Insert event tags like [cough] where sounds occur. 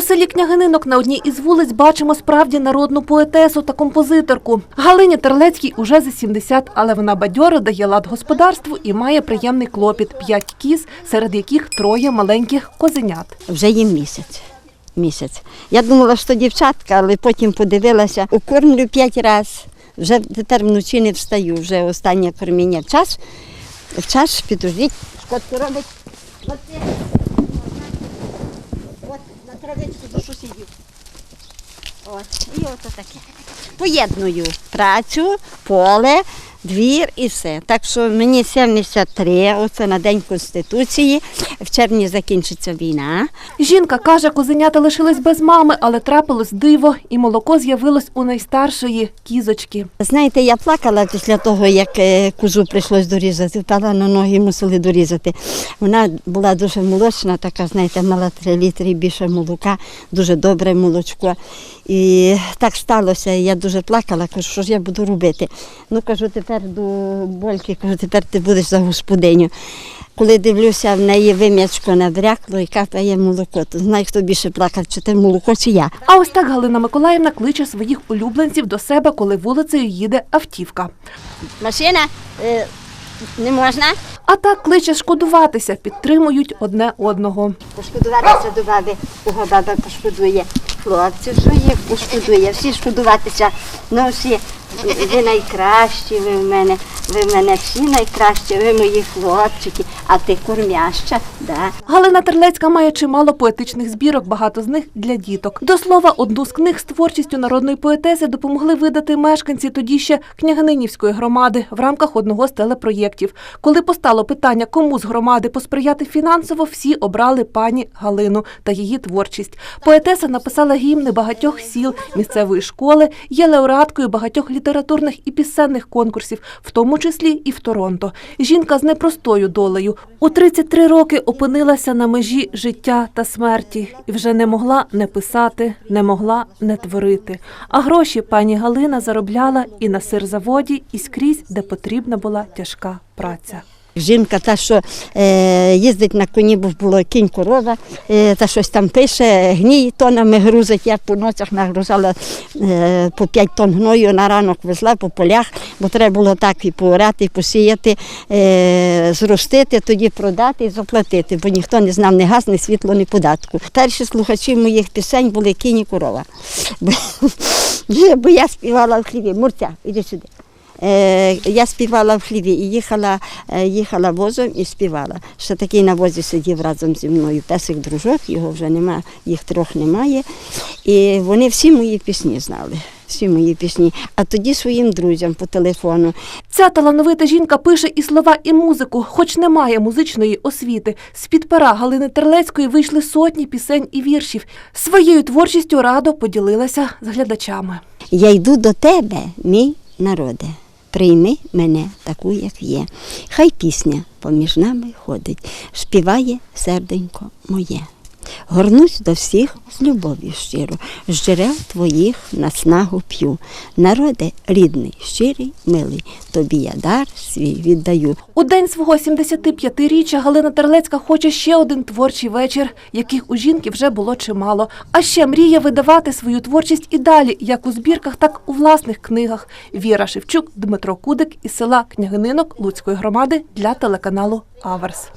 У селі Княгининок на одній із вулиць бачимо справді народну поетесу та композиторку. Галині Терлецькій уже за 70, але вона бадьоро дає лад господарству і має приємний клопіт – п'ять кіз, серед яких троє маленьких козенят. Вже їм місяць. Місяць. Я думала, що дівчатка, але потім подивилася, укормлю п'ять разів. Вже тепер вночі не встаю, вже останнє корміння. Час, в час підождіть, котку робить. От, травичку до сусідів. От, і ото таке. Поєдную працю, поле, двір і все. Так що мені 73, оце на День Конституції. В червні закінчиться війна. Жінка каже, козенята лишились без мами, але трапилось диво, і молоко з'явилось у найстаршої кізочки. Знаєте, я плакала після того, як е, козу прийшлось дорізати, впала на ноги, мусили дорізати. Вона була дуже молочна, така, знаєте, мала 3 літри більше молока, дуже добре молочко. І так сталося, я дуже плакала, кажу, що ж я буду робити. Ну, кажу, тепер до больки, кажу, тепер ти будеш за господиню. Коли дивлюся, в неї вим'ячко набрякло і капає молоко, то знаю, хто більше плакав, чи те молоко, чи я. А ось так Галина Миколаївна кличе своїх улюбленців до себе, коли вулицею їде автівка. Машина е, не можна. А так кличе шкодуватися, підтримують одне одного. Пошкодуватися до баби, баба пошкодує. Хлопців, що їх пошкодує, всі шкодуватися. Ну всі, ви найкращі, ви в мене, ви в мене всі найкращі, ви мої хлопчики, а ти кормяща, да. Галина Терлецька має чимало поетичних збірок, багато з них для діток. До слова, одну з книг з творчістю народної поетеси допомогли видати мешканці тоді ще княгининівської громади в рамках одного з телепроєктів. Коли постало питання, кому з громади посприяти фінансово, всі обрали пані Галину та її творчість. Поетеса написала гімни багатьох сіл місцевої школи, є лауреаткою багатьох літературних і пісенних конкурсів, в тому числі і в Торонто. Жінка з непростою долею. У 33 роки опинилася на межі життя та смерті і вже не могла не писати, не могла не творити. А гроші пані Галина заробляла і на сирзаводі, і скрізь, де потрібна була тяжка праця. Жінка та, що е, їздить на коні, бо було кінь корова, е, та щось там пише, гній тонами грузить. Я по ночах нагружала е, по 5 тонн гною на ранок везла по полях, бо треба було так і поорати, і посіяти, е, зростити, тоді продати і заплатити, бо ніхто не знав ні газ, ні світло, ні податку. Перші слухачі моїх пісень були кінь і корова. Бо, [laughs] я співала в хліві. Мурця, іди сюди. Е, я співала в хліві і їхала, е, їхала возом і співала. Ще такий на возі сидів разом зі мною песик дружок, його вже немає, їх трьох немає. І вони всі мої пісні знали. Всі мої пісні. А тоді своїм друзям по телефону. Ця талановита жінка пише і слова, і музику, хоч немає музичної освіти. З-під пера Галини Терлецької вийшли сотні пісень і віршів. Своєю творчістю радо поділилася з глядачами. Я йду до тебе, мій народе. Прийми мене таку, як є. Хай пісня поміж нами ходить, співає серденько моє. Горнусь до всіх з любов'ю щиро, з джерел твоїх на снагу п'ю. Народе рідний, щирий, милий, тобі я дар свій віддаю. У день свого 75-річчя Галина Терлецька хоче ще один творчий вечір, яких у жінки вже було чимало. А ще мріє видавати свою творчість і далі, як у збірках, так у власних книгах. Віра Шевчук, Дмитро Кудик із села Княгининок Луцької громади для телеканалу Аверс.